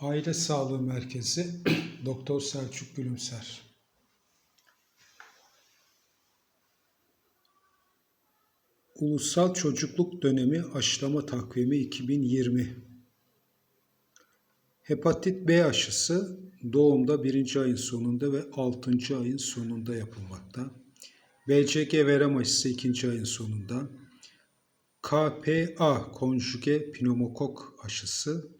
Aile Sağlığı Merkezi Doktor Selçuk Gülümser. Ulusal Çocukluk Dönemi Aşılama Takvimi 2020 Hepatit B aşısı doğumda birinci ayın sonunda ve 6. ayın sonunda yapılmakta. BCG verem aşısı ikinci ayın sonunda. KPA konjüge pneumokok aşısı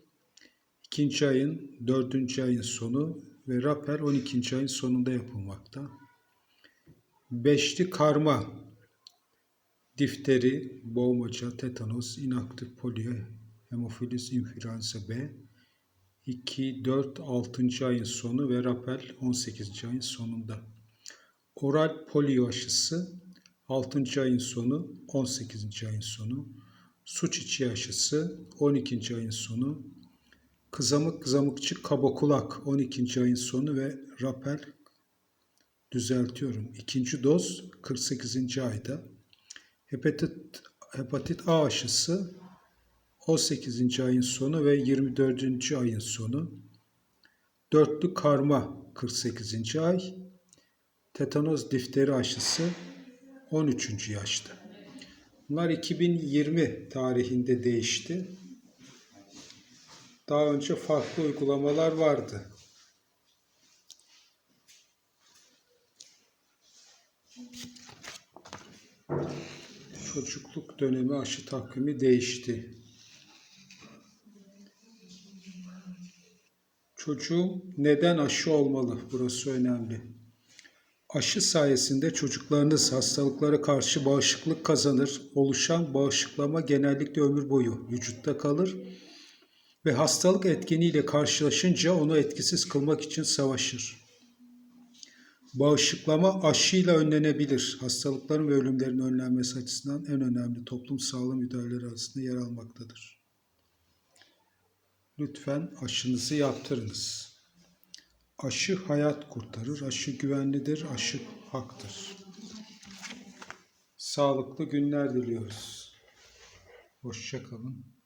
ikinci ayın dördüncü ayın sonu ve rapel 12. ayın sonunda yapılmakta. Beşli karma difteri, boğmaca, tetanos, inaktif polio, hemofiliz influenza B 2, 4, 6. ayın sonu ve rapel 18. ayın sonunda. Oral polio aşısı 6. ayın sonu, 18. ayın sonu. Su çiçeği aşısı 12. ayın sonu. Kızamık kızamıkçı kaba kulak 12. ayın sonu ve rapel düzeltiyorum. İkinci doz 48. ayda. Hepatit, hepatit A aşısı 18. ayın sonu ve 24. ayın sonu. Dörtlü karma 48. ay. Tetanoz difteri aşısı 13. yaşta. Bunlar 2020 tarihinde değişti. Daha önce farklı uygulamalar vardı. Çocukluk dönemi aşı takvimi değişti. Çocuğum neden aşı olmalı? Burası önemli. Aşı sayesinde çocuklarınız hastalıklara karşı bağışıklık kazanır. Oluşan bağışıklama genellikle ömür boyu vücutta kalır ve hastalık etkeniyle karşılaşınca onu etkisiz kılmak için savaşır. Bağışıklama aşıyla önlenebilir. Hastalıkların ve ölümlerin önlenmesi açısından en önemli toplum sağlığı müdahaleleri arasında yer almaktadır. Lütfen aşınızı yaptırınız. Aşı hayat kurtarır, aşı güvenlidir, aşı haktır. Sağlıklı günler diliyoruz. Hoşçakalın.